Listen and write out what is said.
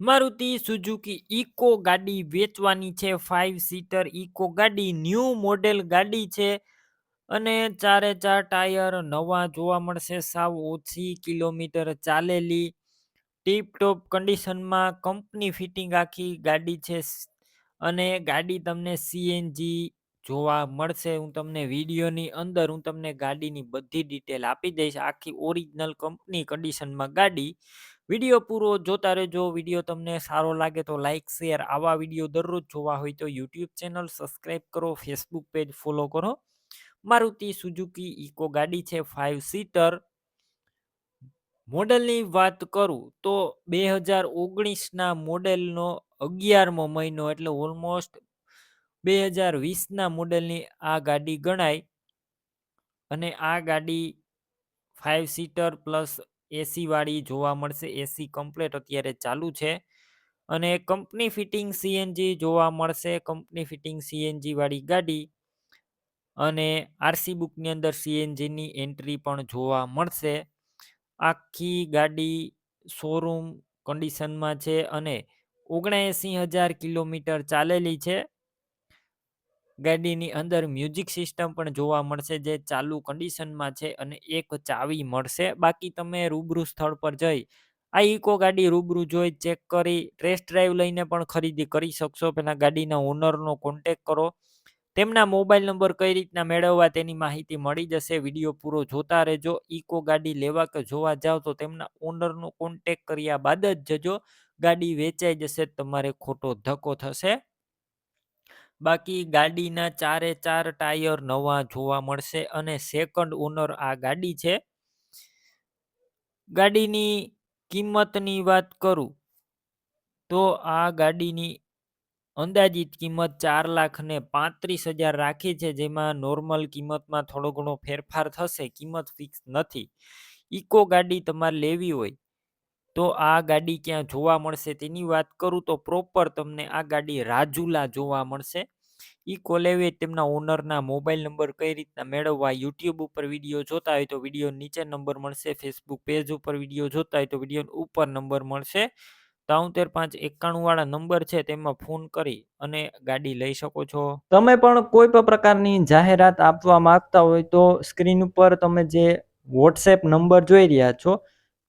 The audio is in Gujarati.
મારુતિ સુઝુકી ઇકો ગાડી વેચવાની છે ફાઇવ સીટર ઇકો ગાડી ન્યૂ મોડેલ ગાડી છે અને ચારે ચાર ટાયર નવા જોવા મળશે. સાવ ઓછી કિલોમીટર ચાલેલી ટીપટોપ કન્ડિશનમાં કંપની ફિટિંગ આખી ગાડી છે અને ગાડી તમને સીએનજી જોવા મળશે. હું તમને વિડીયોની અંદર, હું તમને ગાડીની બધી ડિટેલ આપી દઈશ. આખી ઓરિજિનલ કંપની કન્ડિશનમાં ગાડી. વીડિયો પૂરો જોતા રહેજો. વીડિયો તમને સારો લાગે તો લાઇક શેર આવા વીડિયો દરરોજ જોવા હોય તો યુટ્યુબ ચેનલ સબસ્ક્રાઈબ કરો. ફેસબુક પેજ ફોલો કરો. મારુતિ સુઝુકી ઇકો ગાડી છે ફાઇવ સીટર મોડેલની વાત કરું તો બે હજાર ઓગણીસના મોડેલનો અગિયારમો મહિનો, એટલે ઓલમોસ્ટ બે હજાર વીસના મોડેલની આ ગાડી ગણાય અને આ ગાડી ફાઇવ સીટર પ્લસ એસીવાળી જોવા મળશે. એસી કમ્પ્લેટ અત્યારે ચાલુ છે અને કંપની ફિટિંગ સીએનજી જોવા મળશે. કંપની ફિટિંગ સીએનજીવાળી ગાડી અને આરસી બુકની અંદર સીએનજીની એન્ટ્રી પણ જોવા મળશે. આખી ગાડી શોરૂમ કન્ડિશનમાં છે અને ઓગણએંસી હજાર કિલોમીટર ચાલેલી છે. ગાડીની અંદર મ્યુઝિક સિસ્ટમ પણ જોવા મળશે જે ચાલુ કન્ડિશનમાં છે અને એક ચાવી મળશે. બાકી તમે રૂબરૂ સ્થળ પર જઈ આ ઇકો ગાડી રૂબરૂ જોઈ ચેક કરી, ટેસ્ટ ડ્રાઈવ લઈને પણ ખરીદી કરી શકશો. પહેલાં ગાડીના ઓનરનો કોન્ટેક કરો. તેમના મોબાઈલ નંબર કઈ રીતના મેળવવા તેની માહિતી મળી જશે વીડિયો પૂરો જોતા રહેજો. ઇકો ગાડી લેવા કે જોવા જાઓ તો તેમના ઓનરનો કોન્ટેક કર્યા બાદ જ જજો. ગાડી વેચાઈ જશે, તમારે ખોટો ધક્કો થશે. બાકી ગાડીના ચારે ચાર ટાયર નવા જોવા મળશે અને સેકન્ડ ઓનર આ ગાડી છે. ગાડીની કિંમતની વાત કરું તો આ ગાડીની અંદાજિત કિંમત ચાર લાખ ને પાંત્રીસ હજાર રાખી છે, જેમાં નોર્મલ કિંમતમાં થોડો ઘણો ફેરફાર થશે, કિંમત ફિક્સ નથી. ઇકો ગાડી તમારે લેવી હોય તો આ ગાડી ક્યાં જોવા મળશે તેની વાત કરું તો પ્રોપર તમને આ ગાડી રાજુલા જોવા મળશે. ઈ કોલેવે તેમના ઓનરના મોબાઈલ નંબર કઈ રીતના મેળવવા યુટ્યુબ ઉપર વીડિયો જોતા હોય તો વીડિયો નીચે નંબર મળશે ફેસબુક પેજ ઉપર વીડિયો જોતા હોય તો વીડિયો ઉપર નંબર મળશે. ત્રાઉતેર પાંચ એકાણું નંબર છે તેમાં ફોન કરી અને ગાડી લઈ શકો છો. તમે પણ કોઈ પણ પ્રકારની જાહેરાત આપવા માંગતા હોય તો સ્ક્રીન ઉપર તમે જે વોટ્સએપ નંબર જોઈ રહ્યા છો